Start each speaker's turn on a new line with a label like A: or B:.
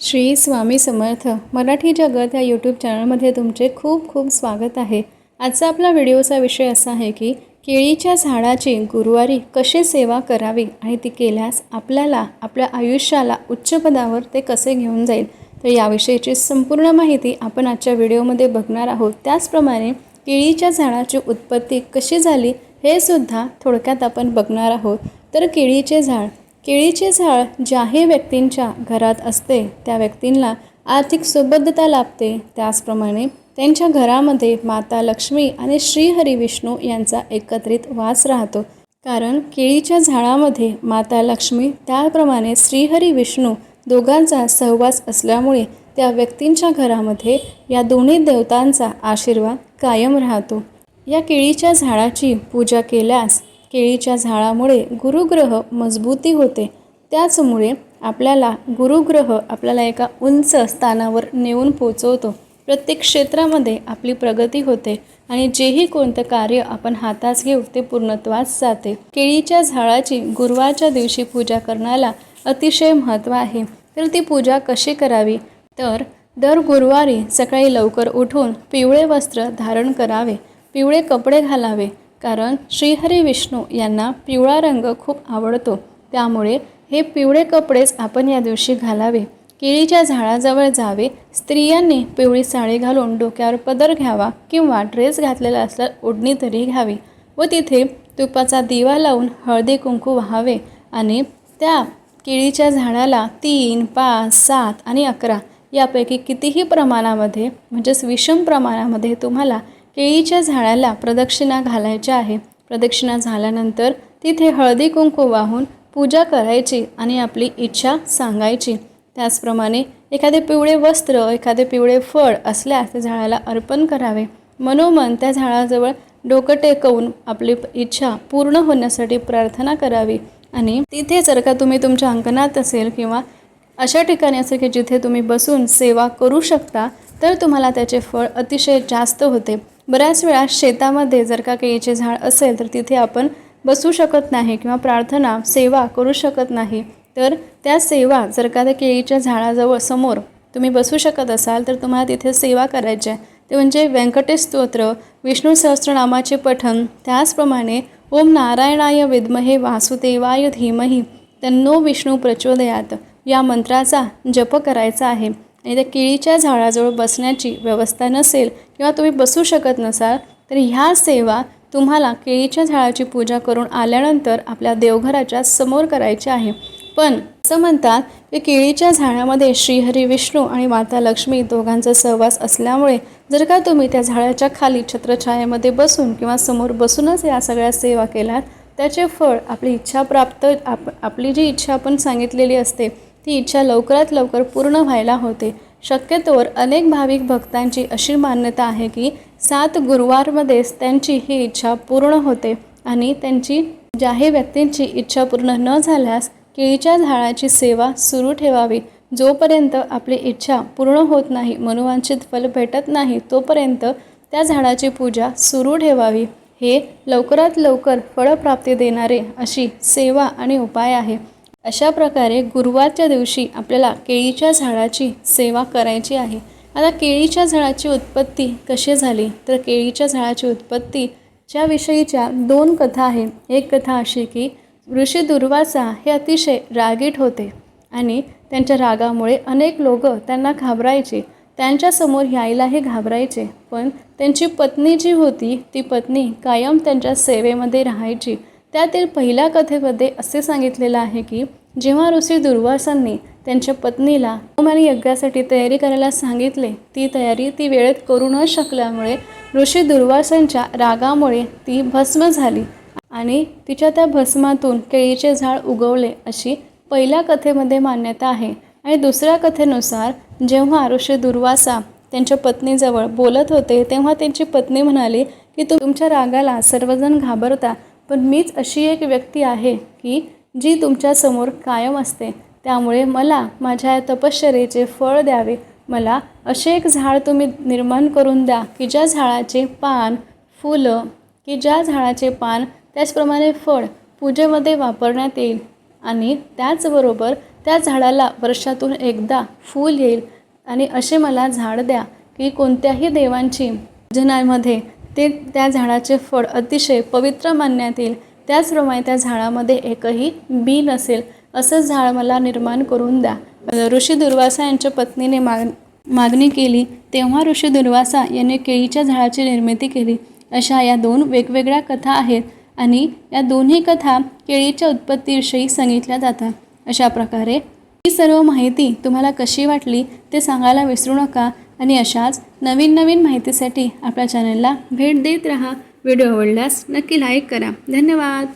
A: श्री स्वामी समर्थ मराठी जगत या यूट्यूब चॅनलमध्ये तुमचे खूप खूप स्वागत आहे. आजचा आपला व्हिडिओचा विषय असा आहे की केळीच्या झाडाची गुरुवारी कशी सेवा करावी आणि ती केल्यास आपल्याला आपल्या आयुष्याला उच्च पदावर ते कसे घेऊन जाईल? तर याविषयीची संपूर्ण माहिती आपण आजच्या व्हिडिओमध्ये बघणार आहोत. त्याचप्रमाणे केळीच्या झाडाची उत्पत्ती कशी झाली हे सुद्धा थोडक्यात आपण बघणार आहोत. तर केळीचे झाड केळीचे झाड ज्याही व्यक्तींच्या घरात असते त्या व्यक्तींना आर्थिक सुबद्धता लाभते. त्याचप्रमाणे त्यांच्या घरामध्ये माता लक्ष्मी आणि श्रीहरी विष्णू यांचा एकत्रित वास राहतो. कारण केळीच्या झाडामध्ये माता लक्ष्मी त्याप्रमाणे श्रीहरी विष्णू दोघांचा सहवास असल्यामुळे त्या व्यक्तींच्या घरामध्ये या दोन्ही देवतांचा आशीर्वाद कायम राहतो. या केळीच्या झाडाची पूजा केल्यास केळीच्या झाडामुळे गुरुग्रह मजबूती होते. त्याचमुळे आपल्याला गुरुग्रह आपल्याला एका उंच स्थानावर नेऊन पोचवतो. प्रत्येक क्षेत्रामध्ये आपली प्रगती होते आणि जेही कोणतं कार्य आपण हातात घेऊ ते पूर्णत्वास जाते. केळीच्या झाडाची गुरुवारच्या दिवशी पूजा करण्याला अतिशय महत्त्व आहे. तर ती पूजा कशी करावी? तर दर गुरुवारी सकाळी लवकर उठून पिवळे वस्त्र धारण करावे. पिवळे कपडे घालावे. कारण श्रीहरी विष्णू यांना पिवळा रंग खूप आवडतो. त्यामुळे हे पिवळे कपडेच आपण या दिवशी घालावे. केळीच्या झाडाजवळ जावे. स्त्रियांनी पिवळी साडी घालून डोक्यावर पदर घ्यावा किंवा ड्रेस घातलेला असल्यास ओढणी तरी घ्यावी व तिथे तुपाचा दिवा लावून हळदी कुंकू व्हावे आणि त्या केळीच्या झाडाला तीन पाच सात आणि अकरा यापैकी कितीही प्रमाणामध्ये म्हणजेच विषम प्रमाणामध्ये तुम्हाला केळीच्या झाडाला प्रदक्षिणा घालायच्या आहे. प्रदक्षिणा झाल्यानंतर तिथे हळदी कुंकू वाहून पूजा करायची आणि आपली इच्छा सांगायची. त्याचप्रमाणे एखादे पिवळे वस्त्र एखादे पिवळे फळ असल्यास त्या झाडाला अर्पण करावे. मनोमन त्या झाडाजवळ डोकं टेकवून आपली इच्छा पूर्ण होण्यासाठी प्रार्थना करावी. आणि तिथे जर का तुम्ही तुमच्या अंकणात असेल किंवा अशा ठिकाणी असेल की जिथे तुम्ही बसून सेवा करू शकता तर तुम्हाला त्याचे फळ अतिशय जास्त होते. बऱ्याच वेळा शेतामध्ये जर का केळीचे झाड असेल तर तिथे आपण बसू शकत नाही किंवा प्रार्थना सेवा करू शकत नाही. तर त्या सेवा जर का त्या केळीच्या झाडाजवळ समोर तुम्ही बसू शकत असाल तर तुम्हाला तिथे सेवा करायची आहे. ते म्हणजे व्यंकटेश स्तोत्र विष्णू सहस्त्रनामाचे पठण. त्याचप्रमाणे ओम नारायणाय विद्महे वासुदेवाय धीमही तन्नो विष्णू प्रचोदयात. या मंत्राचा जप करायचा आहे. आणि त्या केळीच्या झाडाजवळ बसण्याची व्यवस्था नसेल किंवा तुम्ही बसू शकत नसाल तर ह्या सेवा तुम्हाला केळीच्या झाडाची पूजा करून आल्यानंतर आपल्या देवघराच्या समोर करायची आहे. पण असं म्हणतात की केळीच्या झाडामध्ये श्रीहरी विष्णू आणि माता लक्ष्मी दोघांचा सहवास असल्यामुळे जर का तुम्ही त्या झाडाच्या खाली छत्रछायेमध्ये बसून किंवा समोर बसूनच या सगळ्या सेवा केल्यात त्याचे फळ आपली इच्छा प्राप्त आप आपली जी इच्छा आपण सांगितलेली असते ती इच्छा लवकरात लवकर पूर्ण व्हायला होते. शक्यतोवर अनेक भाविक भक्तांची अशी मान्यता आहे की सात गुरुवारमध्येच त्यांची ही इच्छा पूर्ण होते आणि त्यांची ज्याही व्यक्तींची इच्छा पूर्ण न झाल्यास केळीच्या झाडाची सेवा सुरू ठेवावी. जोपर्यंत आपली इच्छा पूर्ण होत नाही मनोवांछित फल भेटत नाही तोपर्यंत त्या झाडाची पूजा सुरू ठेवावी. हे लवकरात लवकर फळप्राप्ती देणारे अशी सेवा आणि उपाय आहे. अशा प्रकारे गुरुवारच्या दिवशी आपल्याला केळीच्या झाडाची सेवा करायची आहे. आता केळीच्या झाडाची उत्पत्ती कशी झाली? तर केळीच्या झाडाची उत्पत्तीच्या विषयीच्या दोन कथा आहे. एक कथा अशी की ऋषी दुर्वासा हे अतिशय रागीट होते आणि त्यांच्या रागामुळे अनेक लोक त्यांना घाबरायचे. त्यांच्यासमोर यायलाही घाबरायचे. पण त्यांची पत्नी जी होती ती पत्नी कायम त्यांच्या सेवेमध्ये राहायची. त्यातील पहिल्या कथेमध्ये असे सांगितलेलं आहे की जेव्हा ऋषी दुर्वासांनी त्यांच्या पत्नीला होमानी यज्ञासाठी तयारी करायला सांगितले ती तयारी ती वेळेत करू न शकल्यामुळे ऋषी दुर्वासांच्या रागामुळे ती भस्म झाली आणि तिच्या त्या भस्मातून केळीचे झाड उगवले अशी पहिल्या कथेमध्ये मान्यता आहे. आणि दुसऱ्या कथेनुसार जेव्हा ऋषी दुर्वासा त्यांच्या पत्नीजवळ बोलत होते तेव्हा त्यांची पत्नी म्हणाली की तुमच्या रागाला सर्वजण घाबरता पण मीच अशी एक व्यक्ती आहे की जी तुमच्यासमोर कायम असते. त्यामुळे मला माझ्या या तपश्चरेचे फळ द्यावे. मला असे एक झाड तुम्ही निर्माण करून द्या की ज्या झाडाचे पान फुलं की ज्या झाडाचे पान त्याचप्रमाणे फळ पूजेमध्ये वापरण्यात येईल. आणि त्याचबरोबर त्या झाडाला वर्षातून एकदा फूल येईल. आणि असे मला झाड द्या की कोणत्याही देवांची जनामध्ये ते त्या झाडाचे फळ अतिशय पवित्र मानण्यात येईल. त्याचप्रमाणे त्या झाडामध्ये एकही बी नसेल असं झाड मला निर्माण करून द्या. ऋषी दुर्वासा यांच्या पत्नीने माग मागणी केली. तेव्हा ऋषी दुर्वासा यांनी केळीच्या झाडाची निर्मिती केली. अशा या दोन वेगवेगळ्या कथा आहेत आणि या दोन्ही कथा केळीच्या उत्पत्तीविषयी सांगितल्या जातात. अशा प्रकारे ही सर्व माहिती तुम्हाला कशी वाटली ते सांगायला विसरू नका. आणि अशाच नवीन नवीन माहितीसाठी आपल्या चॅनलला भेट देत राहा. व्हिडिओ आवडल्यास नक्की लाईक करा. धन्यवाद.